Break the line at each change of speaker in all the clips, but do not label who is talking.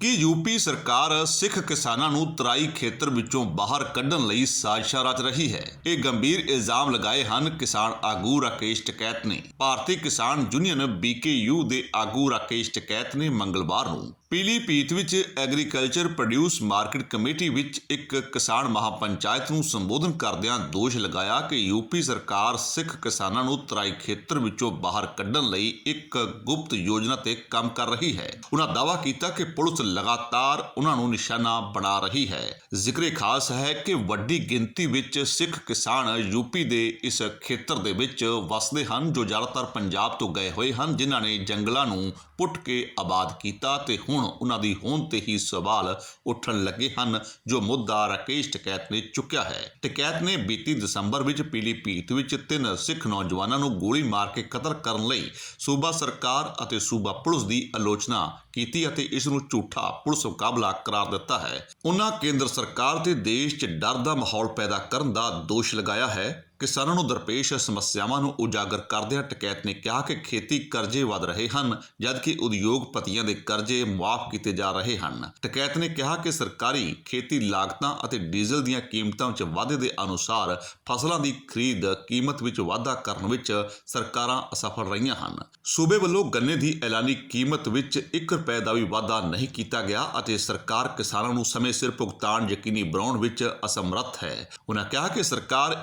ਕਿ ਯੂਪੀ ਸਰਕਾਰ ਸਿੱਖ ਕਿਸਾਨਾਂ ਨੂੰ ਤਰਾਈ ਖੇਤਰ ਵਿੱਚੋਂ ਬਾਹਰ ਕੱਢਣ ਲਈ ਸਾਜ਼ਿਸ਼ਾਂ ਰਚ ਰਹੀ ਹੈ। ਇਹ ਗੰਭੀਰ ਇਲਜ਼ਾਮ ਲਗਾਏ ਹਨ, ਕਿਸਾਨ ਆਗੂ ਰਾਕੇਸ਼ ਟਕੈਤ ਨੇ। ਭਾਰਤੀ ਕਿਸਾਨ ਯੂਨੀਅਨ ਬੀਕੇਯੂ ਦੇ ਆਗੂ ਰਾਕੇਸ਼ ਟਕੈਤ ਨੇ ਮੰਗਲਵਾਰ ਨੂੰ ਪੀਲੀਭੀਤ ਵਿੱਚ ਐਗਰੀਕਲਚਰ ਪ੍ਰੋਡਿਊਸ ਮਾਰਕੀਟ ਕਮੇਟੀ ਵਿੱਚ ਇੱਕ ਕਿਸਾਨ ਮਹਾਪੰਚਾਇਤ ਨੂੰ ਸੰਬੋਧਨ ਕਰਦਿਆਂ ਦੋਸ਼ ਲਗਾਇਆ ਕਿ ਯੂਪੀ ਸਰਕਾਰ ਸਿੱਖ ਕਿਸਾਨਾਂ ਨੂੰ ਤਰਾਈ ਖੇਤਰ ਵਿੱਚੋਂ ਬਾਹਰ ਕੱਢਣ ਲਈ ਇੱਕ ਗੁਪਤ ਯੋਜਨਾ ਤੇ ਕੰਮ ਕਰ ਰਹੀ ਹੈ। ਉਹਨਾਂ ਦਾਅਵਾ ਕੀਤਾ ਕਿ ਪੁਲਿਸ ਲਗਾਤਾਰ ਉਹਨਾਂ ਨੂੰ ਨਿਸ਼ਾਨਾ ਬਣਾ ਰਹੀ ਹੈ। ਜ਼ਿਕਰੇ ਖਾਸ ਹੈ ਕਿ ਵੱਡੀ ਗਿਣਤੀ ਵਿੱਚ ਸਿੱਖ ਕਿਸਾਨ ਯੂਪੀ ਦੇ ਇਸ ਖੇਤਰ ਦੇ ਵਿੱਚ ਵਸਦੇ ਹਨ ਜੋ ਜ਼ਿਆਦਾਤਰ ਪੰਜਾਬ ਤੋਂ ਗਏ ਹੋਏ ਹਨ, ਜਿਨ੍ਹਾਂ ਨੇ ਜੰਗਲਾਂ ਨੂੰ ਪੁੱਟ ਕੇ ਆਬਾਦ ਕੀਤਾ ਤੇ ਹੁਣ ਉਹਨਾਂ ਦੀ ਹੋਂਦ ਤੇ ਹੀ ਸਵਾਲ ਉੱਠਣ ਲੱਗੇ ਹਨ, ਜੋ ਮੁੱਦਾ ਰਾਕੇਸ਼ ਟਕੈਤ ਨੇ ਚੁੱਕਿਆ ਹੈ। ਟਕੈਤ ਨੇ ਬੀਤੀ ਦਸੰਬਰ ਵਿੱਚ ਪੀਲੀਭੀਤ ਵਿੱਚ ਤਿੰਨ ਸਿੱਖ ਨੌਜਵਾਨਾਂ ਨੂੰ ਗੋਲੀ ਮਾਰ ਕੇ ਕਤਲ ਕਰਨ ਲਈ ਸੂਬਾ ਸਰਕਾਰ ਅਤੇ ਸੂਬਾ ਪੁਲਿਸ ਦੀ ਆਲੋਚਨਾ ਕੀਤੀ ਅਤੇ ਇਸ ਨੂੰ ਝੂਠਾ ਪੁਲਿਸ ਮੁਕਾਬਲਾ ਕਰਾਰ ਦਿੱਤਾ ਹੈ। ਉਹਨਾਂ ਕੇਂਦਰ ਸਰਕਾਰ ਤੇ ਦੇਸ਼ 'ਚ ਡਰ ਦਾ ਮਾਹੌਲ ਪੈਦਾ ਕਰਨ ਦਾ ਦੋਸ਼ ਲਗਾਇਆ ਹੈ। ਕਿਸਾਨਾਂ ਨੂੰ ਦਰਪੇਸ਼ ਸਮੱਸਿਆਵਾਂ ਨੂੰ ਉਜਾਗਰ ਕਰਦਿਆਂ ਟਕੈਤ ਨੇ ਕਿਹਾ ਕਿ ਖੇਤੀ ਕਰਜ਼ੇ ਵਧ ਰਹੇ ਹਨ, ਜਦਕਿ ਉਦਯੋਗਪਤੀਆਂ ਦੇ ਕਰਜ਼ੇ ਮੁਆਫ ਕੀਤੇ ਜਾ ਰਹੇ ਹਨ। ਟਕੈਤ ਨੇ ਕਿਹਾ ਕਿ ਸਰਕਾਰੀ ਖੇਤੀ ਲਾਗਤਾਂ ਅਤੇ ਡੀਜ਼ਲ ਦੀਆਂ ਕੀਮਤਾਂ ਵਿੱਚ ਵਾਧੇ ਦੇ ਅਨੁਸਾਰ ਫਸਲਾਂ ਦੀ ਖਰੀਦ ਕੀਮਤ ਵਿੱਚ ਵਾਧਾ ਕਰਨ ਵਿੱਚ ਸਰਕਾਰਾਂ ਅਸਫਲ ਰਹੀਆਂ ਹਨ। ਸੂਬੇ ਵੱਲੋਂ ਗੰਨੇ ਦੀ ਐਲਾਨੀ ਕੀਮਤ ਵਿੱਚ 1 ਰੁਪਏ ਦਾ ਵੀ ਵਾਧਾ ਨਹੀਂ ਕੀਤਾ ਗਿਆ ਅਤੇ ਸਰਕਾਰ ਕਿਸਾਨਾਂ ਨੂੰ ਸਮੇਂ ਸਿਰ ਭੁਗਤਾਨ ਯਕੀਨੀ ਬਣਾਉਣ ਵਿੱਚ ਅਸਮਰੱਥ ਹੈ। ਉਹਨਾਂ ਕਿਹਾ ਕਿ ਸਰਕਾਰ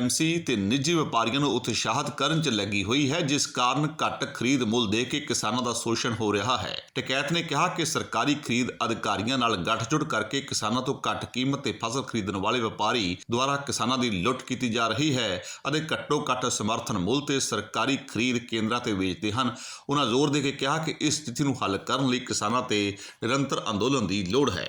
ਏਪੀਐਮਸੀ ਤੇ ਨਿੱਜੀ ਵਪਾਰੀਆਂ ਨੂੰ ਉਤਸ਼ਾਹਿਤ ਕਰਨ 'ਚ ਲੱਗੀ ਹੋਈ ਹੈ, ਜਿਸ ਕਾਰਨ ਘੱਟ ਖਰੀਦ ਮੁੱਲ ਦੇ ਕੇ ਕਿਸਾਨਾਂ ਦਾ ਸ਼ੋਸ਼ਣ ਹੋ ਰਿਹਾ ਹੈ। ਟਕੈਤ ਨੇ ਕਿਹਾ ਕਿ ਸਰਕਾਰੀ ਖਰੀਦ ਅਧਿਕਾਰੀਆਂ ਨਾਲ ਗੱਠਜੋੜ ਕਰਕੇ ਕਿਸਾਨਾਂ ਤੋਂ ਘੱਟ ਕੀਮਤ ਤੇ ਫਸਲ ਖਰੀਦਣ ਵਾਲੇ ਵਪਾਰੀ ਦੁਆਰਾ ਕਿਸਾਨਾਂ ਦੀ ਲੁੱਟ ਕੀਤੀ ਜਾ ਰਹੀ ਹੈ ਅਤੇ ਘੱਟੋ ਘੱਟ ਸਮਰਥਨ ਮੁੱਲ ਤੇ ਸਰਕਾਰੀ ਖਰੀਦ ਕੇਂਦਰਾਂ ਤੇ ਵੇਚਦੇ ਹਨ। ਉਹਨਾਂ ਜ਼ੋਰ ਦੇ ਕੇ ਕਿਹਾ ਕਿ ਇਸ ਸਥਿਤੀ ਨੂੰ ਹੱਲ ਕਰਨ ਲਈ ਕਿਸਾਨਾਂ ਤੇ ਨਿਰੰਤਰ ਅੰਦੋਲਨ ਦੀ ਲੋੜ ਹੈ।